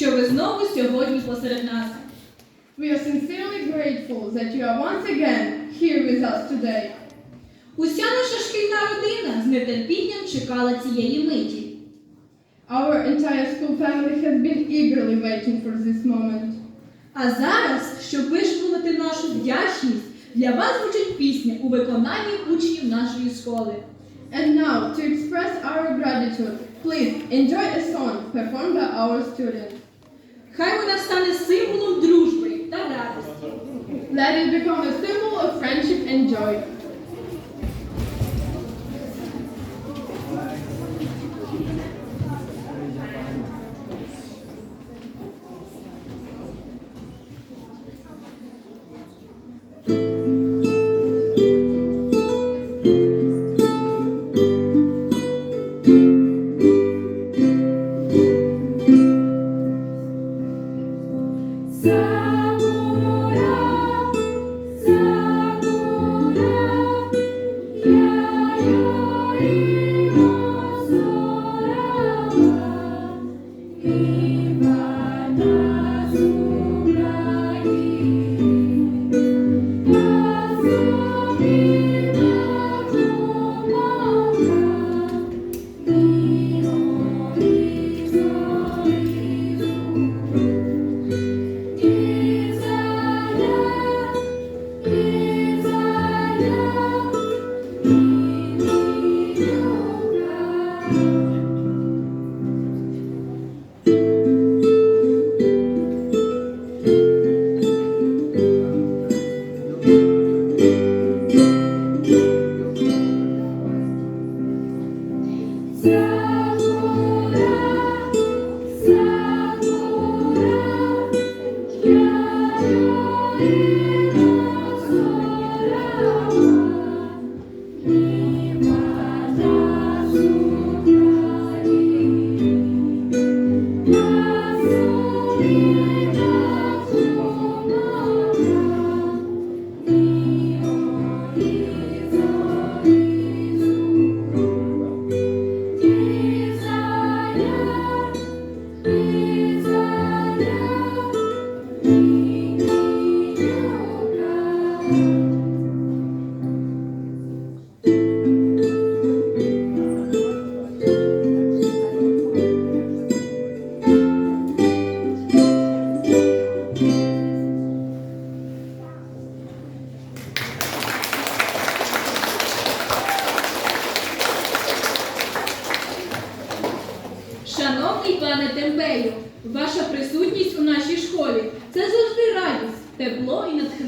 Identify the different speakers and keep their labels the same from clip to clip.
Speaker 1: що ви знову сьогодні посеред нас.
Speaker 2: We are sincerely grateful that you are once again here with us today.
Speaker 1: Уся наша шкільна родина з нетерпінням чекала цієї миті.
Speaker 2: Our entire school family has been eagerly waiting for this moment.
Speaker 1: А зараз, щоб вишколити нашу вдячність, для вас звучить пісня у виконанні учнів нашої школи.
Speaker 2: And now, to express our gratitude, please enjoy a song performed by our students.
Speaker 1: Хай вона стане символом дружби та радості.
Speaker 2: Let it become a symbol of friendship and joy.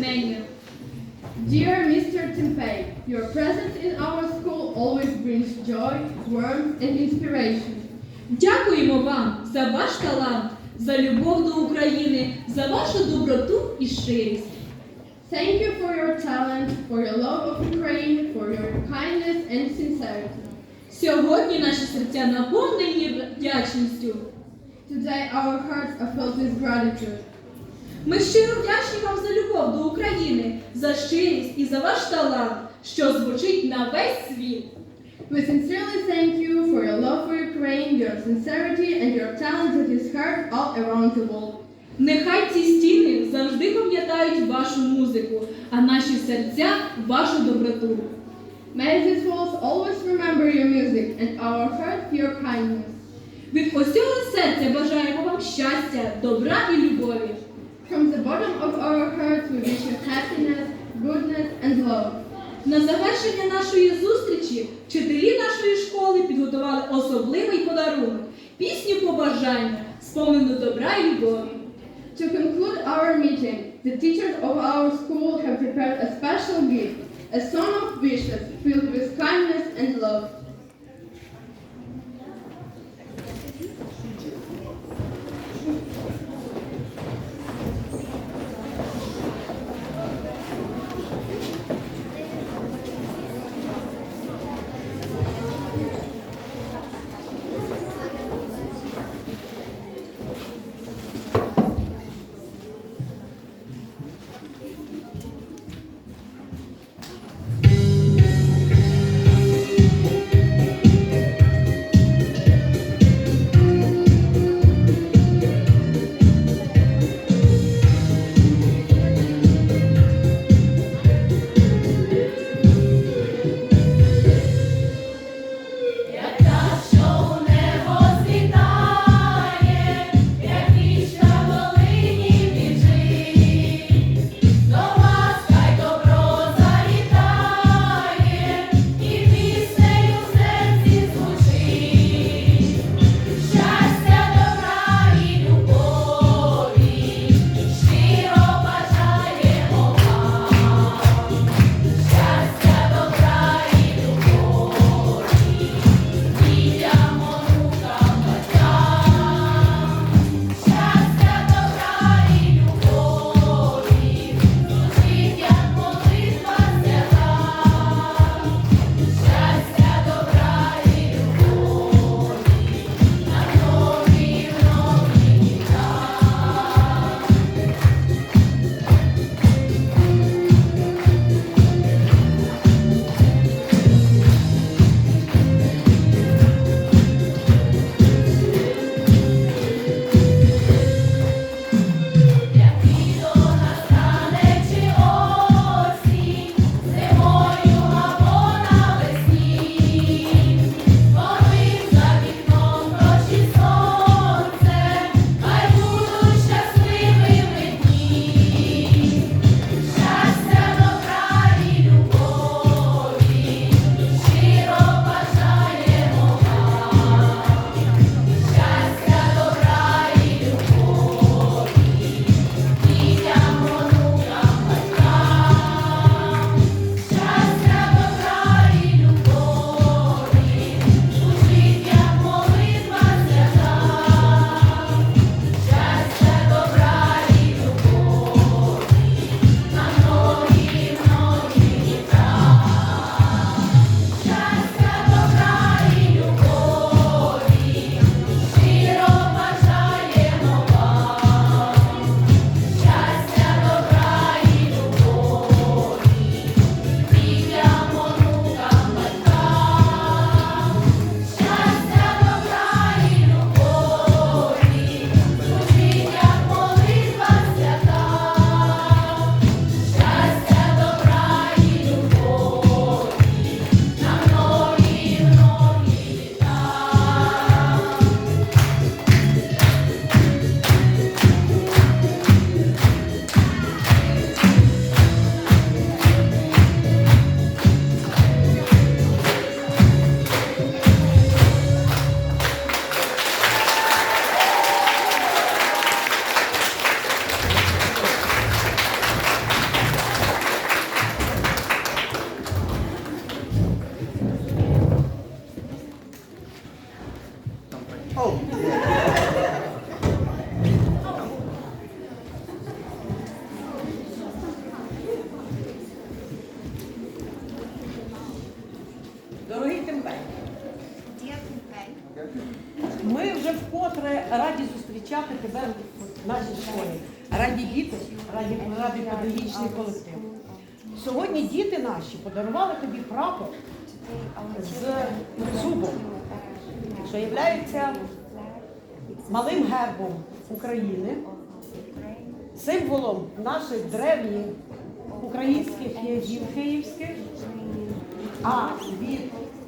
Speaker 1: І.
Speaker 2: Dear Mr. Tempeh, your presence in our school always brings joy, warmth, and inspiration.
Speaker 1: Дякуємо вам за ваш талант, за любов до України, за вашу доброту і щирість.
Speaker 2: Thank you for your talent, for your love of Ukraine, for your kindness and sincerity.
Speaker 1: Сьогодні наші серця наповнені вдячністю.
Speaker 2: Today our hearts are filled with gratitude.
Speaker 1: Ми щиро вдячні вам за любов до України, за щирість і за ваш талант, що звучить на весь світ.
Speaker 2: We sincerely thank you for your love for Ukraine, your sincerity, and your talent that is heard all around the world.
Speaker 1: Нехай ці стіни завжди пам'ятають вашу музику, а наші серця вашу доброту.
Speaker 2: May these walls always remember your music and our heart your kindness.
Speaker 1: Від усього серця бажаємо вам щастя, добра і любові.
Speaker 2: From the bottom of our hearts we wish you happiness, goodness, and love.
Speaker 1: На завершення нашої зустрічі вчителі нашої школи підготували особливий подарунок пісню побажання, сповнену добра і любові.
Speaker 2: To conclude our meeting, the teachers of our school have prepared a special gift, a song of wishes filled with kindness and love.
Speaker 3: Тебе в нашій школі. Раді діти, раді, раді педагогічний колектив. Сьогодні діти наші подарували тобі прапор з зубом, що є малим гербом України, символом наших древніх українських князів київських. А від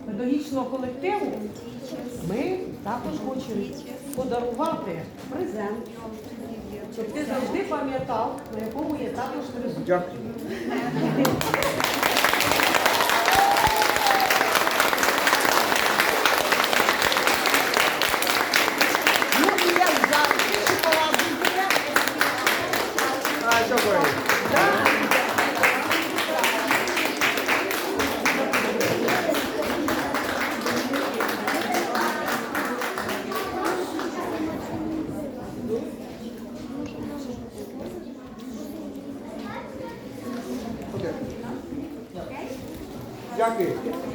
Speaker 3: педагогічного колективу ми також хочемо подарувати презент, щоб ти завжди пам'ятав, на якому також тризуб.
Speaker 4: Дякую. Дякую.